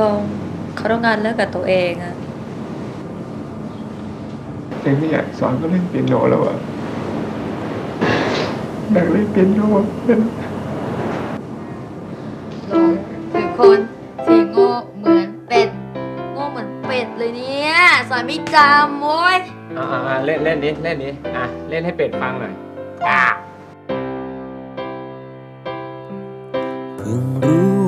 ลงเขาต้องการเลิกกับตัวเองอะเองไม่อยากสอนก็เล่นเปียโนแล้วอะอยากเล่นเปียโนเป็นลงถึงคนที่โง่เหมือนเป็ดโง่เหมือนเป็ดเลยเนี่ยสอนไม่จำโว้ยอ่าเล่นเล่นดิเล่นดิอะเล่นให้เป็ดฟังหน่อยอะเพิ่งรู้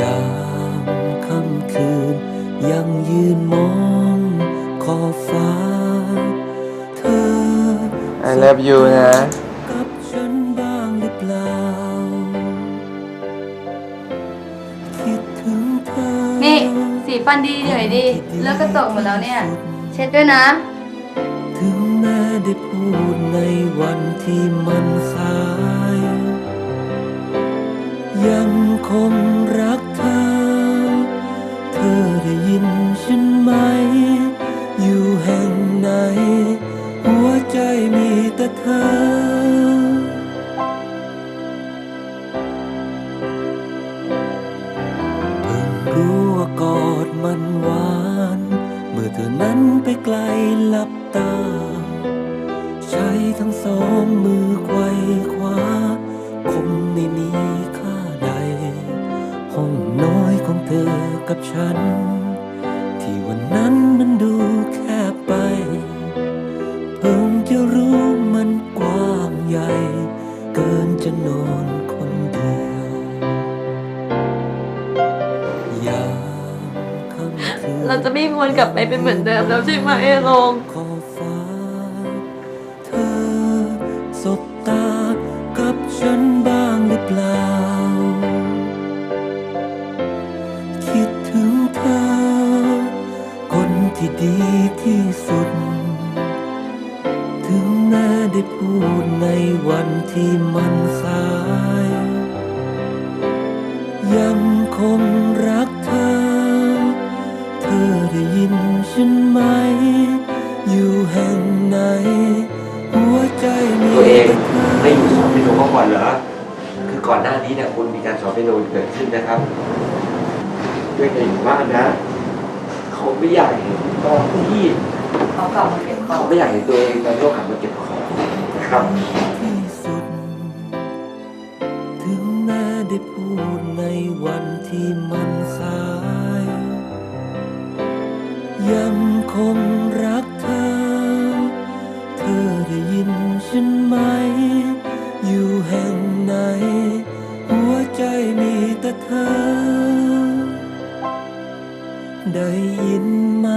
ยามค่ำคืน ยังยืนมองขอบฟ้า เธอ I love you นะ กับฉันบ้างหรือเปล่า คิดถึงเธอนี่สีฟันดีเดี๋ยวดิเลิกกระจกหมดแล้วเนี่ย เช็ดด้วยนะ ถึงแม้ได้พูดในวันที่มันสาย ยังคง เธอ เพิ่งรู้ว่ากอดมันหวาน เมื่อเธอนั้นไปไกลหลับตา ใช้ทั้งสองมือไขว้คว้าคงไม่มีค่าใด ห้องน้อยของเธอกับฉัน ที่วันนั้นมันดูแคบไปเพิ่งจะรู้ มันกว้างใหญ่ เกินจะนอนคนเดียวยามค่ำคืนเราจะไม่มวนกลับไปเป็นเหมือนเดิมแล้วใช่ไหมลงขอบฟ้า เธอสบตากับฉันบ้างหรือเปล่า คิดถึงเธอ คนที่ดีที่สุด ได้พูดในวันที่มันสาย ยังคงรักเธอ เธอได้ยินฉันไหม อยู่แห่งไหน หัวใจมีตัวเองแต่เธอไม่อยู่สอนเปียโนมาก่อนเหรอ คือก่อนหน้านี้เนี่ยคุณมีการสอนเปียโนเกิดขึ้นนะครับด้วยกันอยู่บ้านนะ เขาไม่อยากเห็นตอนที่เขากลับมาเก็บขอเขางไม่อยากเห็นตัวเองตอนที่เขากลับมาเก็บของนะ ครับที่สุด ถึงแม้ได้พูดในวันที่มันสาย ยังคงรักเธอ เธอได้ยินฉันไหม อยู่แห่งไหน หัวใจมีแต่เธอ ได้ยินไหม